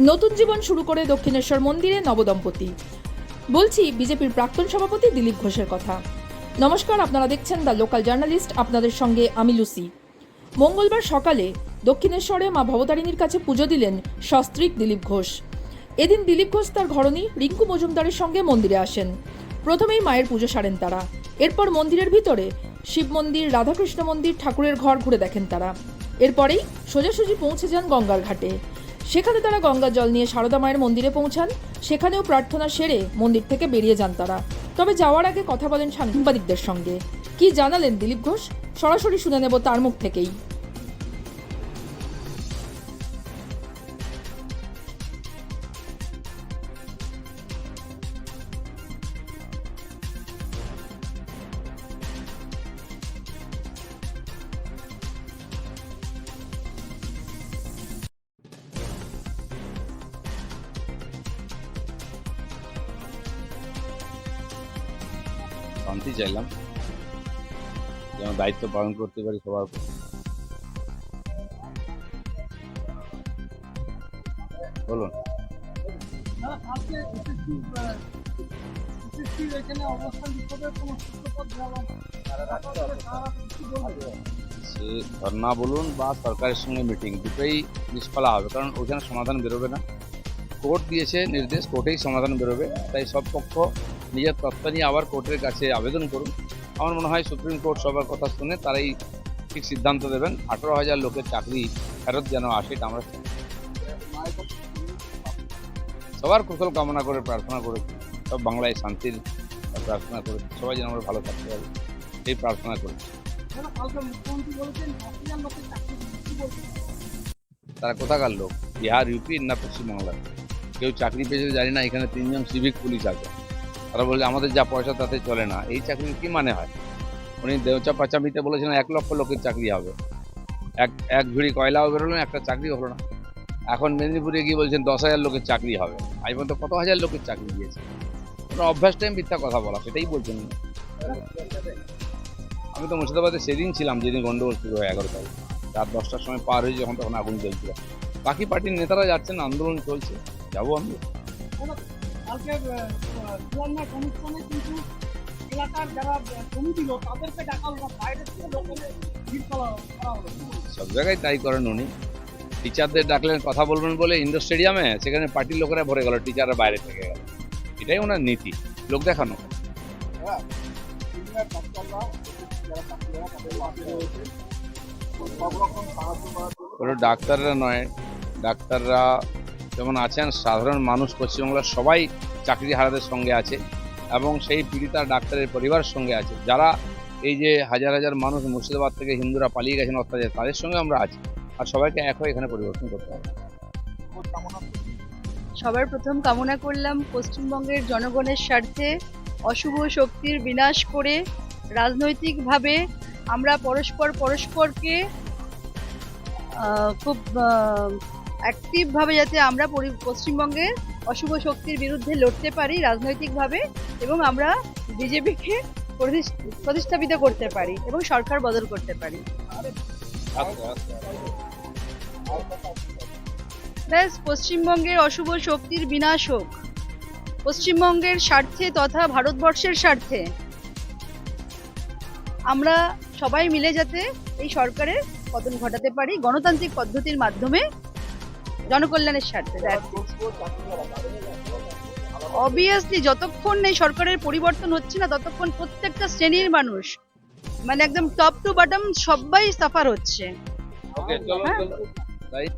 নতুন জীবন শুরু করে দক্ষিণেশ্বর মন্দিরে নবদম্পতি। বলছি, বিজেপির প্রাক্তন সভাপতি দিলীপ ঘোষের কথা। নমস্কার, আপনারা দেখছেন দ্য লোকাল জার্নালিস্ট, আপনাদের সঙ্গে আমি লুসি। মঙ্গলবার সকালে দক্ষিণেশ্বরে মা ভবতারিণীর কাছে পুজো দিলেন সস্ত্রীক দিলীপ ঘোষ। এদিন দিলীপ ঘোষ তার ঘরণী রিঙ্কু মজুমদারের সঙ্গে মন্দিরে আসেন। প্রথমেই মায়ের পুজো সারেন তারা। এরপর মন্দিরের ভিতরে শিব মন্দির, রাধাকৃষ্ণ মন্দির, ঠাকুরের ঘর ঘুরে দেখেন তারা। এরপরেই সোজাসুজি পৌঁছে যান গঙ্গার ঘাটে। সেখানে তারা গঙ্গা জল নিয়ে সারদা মায়ের মন্দিরে পৌঁছান। সেখানেও প্রার্থনা সেরে মন্দির থেকে বেরিয়ে যান তারা। তবে যাওয়ার আগে কথা বলেন সাংবাদিকদের সঙ্গে। কি জানালেন দিলীপ ঘোষ? সরাসরি শুনে নেব তার মুখ থেকেই। শান্তি চাইলাম যেন দায়িত্ব পালন করতে পারি সবার। বলুন? সে ধর্না বলুন বা সরকারের সঙ্গে মিটিং দুটোই নিষ্ফলা হবে, কারণ ওখানে সমাধান বেরোবে না কোর্ট দিয়েছে নির্দেশ কোর্টেই সমাধান বেরোবে তাই সব পক্ষ নিজের তত্ত্ব নিয়ে আবার কোর্টের কাছে আবেদন করুন। আমার মনে হয় সুপ্রিম কোর্ট সবার কথা শুনে তারাই ঠিক সিদ্ধান্ত দেবেন। আঠারো হাজার লোকের চাকরি ফেরত যেন আসে, এটা আমরা সবার কুশল কামনা করে প্রার্থনা করেছি সব বাংলায় শান্তির প্রার্থনা করেছি সবাই যেন আমরা ভালো থাকতে পারি, এই প্রার্থনা করেছি কেন কালকে মুখ্যমন্ত্রী বলেছেন দশ হাজার লোকের চাকরি দিচ্ছে। কি তারা কোথাকার লোক? বিহার, ইউপি, না পশ্চিমবাংলার? কেউ চাকরি পেয়েছে জানি না, এখানে তিনজন সিভিক পুলিশ আছে। তারা বলছে আমাদের যা পয়সা তাতে চলে না। এই চাকরির কি মানে হয়? উনি দেওচা পাচামিতে বলেছিলেন এক লক্ষ লোকের চাকরি হবে। এক এক ঝুড়ি কয়লাও বেরোলো না, একটা চাকরি হলো না। এখন মেদিনীপুরে গিয়ে বলছেন দশ হাজার লোকের চাকরি হবে। আজ পর্যন্ত কত হাজার লোকের চাকরি দিয়েছে? অভ্যাস টাইম মিথ্যা কথা বলা সেটাই বলছেন আমি তো মুর্শিদাবাদে সেদিন ছিলাম যেদিন গন্ডগোল শুরু হয় এগারো তারিখ। রাত দশটার সময় পার হয়ে যখন তখন আগুন জ্বলছিল। বাকি পার্টির নেতারা যাচ্ছেন আন্দোলন চলছে। যাব আমি। কালকে অনুষ্ঠানে কিন্তু এলাকার যারা আহ, কমিটি লোক তাদেরকে ডাকা হলো বাইরে থেকে লোকের ভিড় করা করা হলো। সব জায়গায় তাই করেন উনি। টিচারদের ডাকলেন কথা বলবেন বলে ইন্ডোর স্টেডিয়ামে সেখানে পার্টির লোকেরা ভরে গেল টিচাররা বাইরে থেকে গেল। এটাই ওনার নীতি লোক দেখানো। ডাক্তাররা নয় ডাক্তাররা যেমন আছেন সাধারণ মানুষ, পশ্চিমবাংলার সবাই চাকরি হারাদের সঙ্গে আছে এবং সেই পীড়িতা ডাক্তারের পরিবার সঙ্গে আছে। যারা এই যে হাজার হাজার মানুষ মুর্শিদাবাদ থেকে হিন্দুরা পালিয়ে গেছেন অত্যাচার তাদের সঙ্গে আমরা আছি। আর সবাইকে এক এখানে পরিবর্তন করতে হবে। সবার প্রথম কামনা করলাম পশ্চিমবঙ্গের জনগণের স্বার্থে অশুভ শক্তির বিনাশ করে রাজনৈতিকভাবে আমরা পরস্পর পরস্পরকে খুব অ্যাক্টিভভাবে যাতে আমরা পশ্চিমবঙ্গের অশুভ শক্তির বিরুদ্ধে লড়তে পারি রাজনৈতিকভাবে এবং আমরা বিজেপিকে প্রতিষ্ঠাপিত করতে পারি এবং সরকার বদল করতে পারি। ব্যাস, পশ্চিমবঙ্গের অশুভ শক্তির বিনাশ হোক। পশ্চিমবঙ্গের স্বার্থে তথা ভারতবর্ষের স্বার্থে আমরা সবাই মিলে যাতে এই সরকারের পতন ঘটাতে পারি, গণতান্ত্রিক পদ্ধতির মাধ্যমে জনকল্যাণের স্বার্থে অবভিয়াসলি যতক্ষণ এই সরকারের পরিবর্তন হচ্ছে না ততক্ষণ প্রত্যেকটা শ্রেণির মানুষ মানে একদম টপ টু বটম সবাই সাফার হচ্ছে। হ্যাঁ।